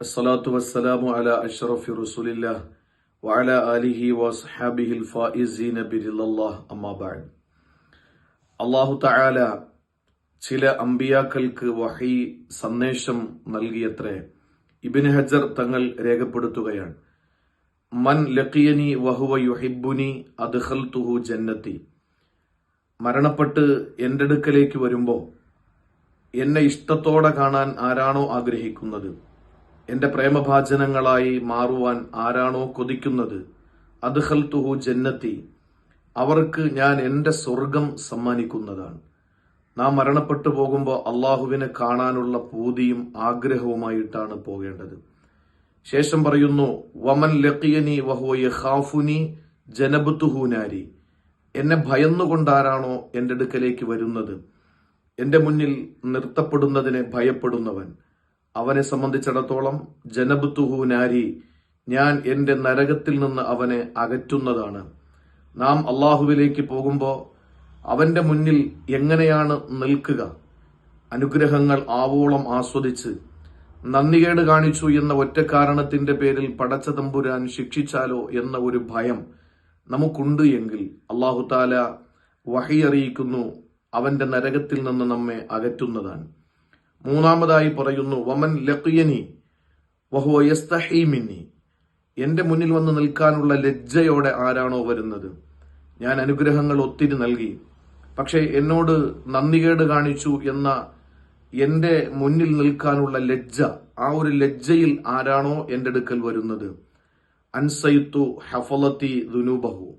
അസ്സലാത്തു വസ്സലാമു ആലിഹി അല്ലാഹു തആല ചില അമ്പിയാക്കൾക്ക് വഹി സന്ദേശം നൽകിയത്രേ. ഇബിൻ ഹജർ തങ്ങൾ രേഖപ്പെടുത്തുകയാണ്. മൻ ലക്കിയനി വഹുവ യുഹിബുനി അദ്ഹൽ തുഹു ജന്നത്തി. മരണപ്പെട്ട് എന്റെ അടുക്കലേക്ക് വരുമ്പോൾ എന്നെ ഇഷ്ടത്തോടെ കാണാൻ ആരാണോ ആഗ്രഹിക്കുന്നത്? എന്റെ പ്രേമഭാചനങ്ങളായി മാറുവാൻ ആരാണോ കൊതിക്കുന്നത്? അദ്ഹൽ തുഹു ജന്നത്തി. അവർക്ക് ഞാൻ എന്റെ സ്വർഗം സമ്മാനിക്കുന്നതാണ്. നാം മരണപ്പെട്ടു പോകുമ്പോൾ അള്ളാഹുവിനെ കാണാനുള്ള പൂതിയും ആഗ്രഹവുമായിട്ടാണ് പോകേണ്ടത്. ശേഷം പറയുന്നു വമൻ ലക്കിയനി വഹുവ യഖാഫുനി ജനബുത്തുഹൂനാരി എന്നെ ഭയന്നുകൊണ്ടാരാണോ എന്റെ അടുക്കലേക്ക് വരുന്നത്? എന്റെ മുന്നിൽ നിർത്തപ്പെടുന്നതിനെ ഭയപ്പെടുന്നവൻ. അവനെ സംബന്ധിച്ചിടത്തോളം ജനബുത്തുഹു നാരി ഞാൻ എന്റെ നരകത്തിൽ നിന്ന് അവനെ അകറ്റുന്നതാണ്. നാം അള്ളാഹുവിലേക്ക് പോകുമ്പോൾ അവന്റെ മുന്നിൽ എങ്ങനെയാണ് നിൽക്കുക? അനുഗ്രഹങ്ങൾ ആവോളം ആസ്വദിച്ച് നന്ദികേട് കാണിച്ചു എന്ന ഒറ്റ കാരണത്തിന്റെ പേരിൽ പടച്ച തമ്പുരാൻ ശിക്ഷിച്ചാലോ എന്ന ഒരു ഭയം നമുക്കുണ്ട് എങ്കിൽ അള്ളാഹു താല വഹി അറിയിക്കുന്നു. അവന്റെ നരകത്തിൽ നിന്ന് നമ്മെ അകറ്റുന്നതാണ്. മൂന്നാമതായി പറയുന്നു വമൻ ലഖിയനി വഹുവ യസ്തഹീമിനി മുന്നിൽ വന്ന് നിൽക്കാനുള്ള ലജ്ജയോടെ ആരാണോ വരുന്നത്? ഞാൻ അനുഗ്രഹങ്ങൾ ഒത്തിരി നൽകി. പക്ഷേ എന്നോട് നന്ദികേട് കാണിച്ചു എന്ന എന്റെ മുന്നിൽ നിൽക്കാനുള്ള ലജ്ജ ആ ഒരു ലജ്ജയിൽ ആരാണോ എന്റെ അടുക്കൽ വരുന്നത്? അൻസൈത്തു ഹഫലത്തി ദുനൂബഹു.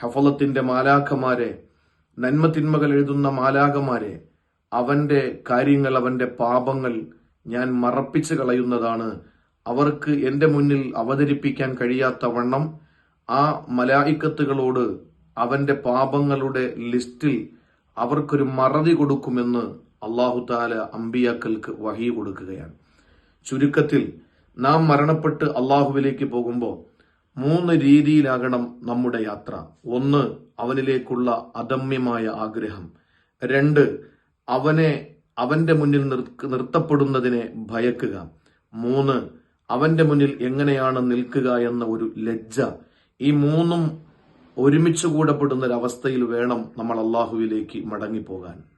ഹഫലത്തിന്റെ മാലാഖമാരെ നന്മ തിന്മകൾ എഴുതുന്ന മാലാകമാരെ അവന്റെ കാര്യങ്ങൾ അവന്റെ പാപങ്ങൾ ഞാൻ മറപ്പിച്ചു കളയുന്നതാണ്. അവർക്ക് എന്റെ മുന്നിൽ അവതരിപ്പിക്കാൻ കഴിയാത്ത വണ്ണം ആ മലായിക്കത്തുകളോട് അവന്റെ പാപങ്ങളുടെ ലിസ്റ്റിൽ അവർക്കൊരു മറതി കൊടുക്കുമെന്ന് അള്ളാഹു താല അമ്പിയാക്കൾക്ക് വഹി കൊടുക്കുകയാണ്. ചുരുക്കത്തിൽ നാം മരണപ്പെട്ട് അള്ളാഹുവിലേക്ക് പോകുമ്പോൾ മൂന്ന് രീതിയിലാകണം നമ്മുടെ യാത്ര. ഒന്ന് അവനിലേക്കുള്ള അദമ്യമായ ആഗ്രഹം. രണ്ട് അവനെ അവന്റെ മുന്നിൽ നിർത്തപ്പെടുന്നതിനെ ഭയക്കുക. മൂന്ന് അവന്റെ മുന്നിൽ എങ്ങനെയാണ് നിൽക്കുക എന്ന ഒരു ലജ്ജ. ഈ മൂന്നും ഒരുമിച്ച് കൂടപ്പെടുന്ന ഒരവസ്ഥയിൽ വേണം നമ്മൾ അള്ളാഹുവിലേക്ക് മടങ്ങിപ്പോകാൻ.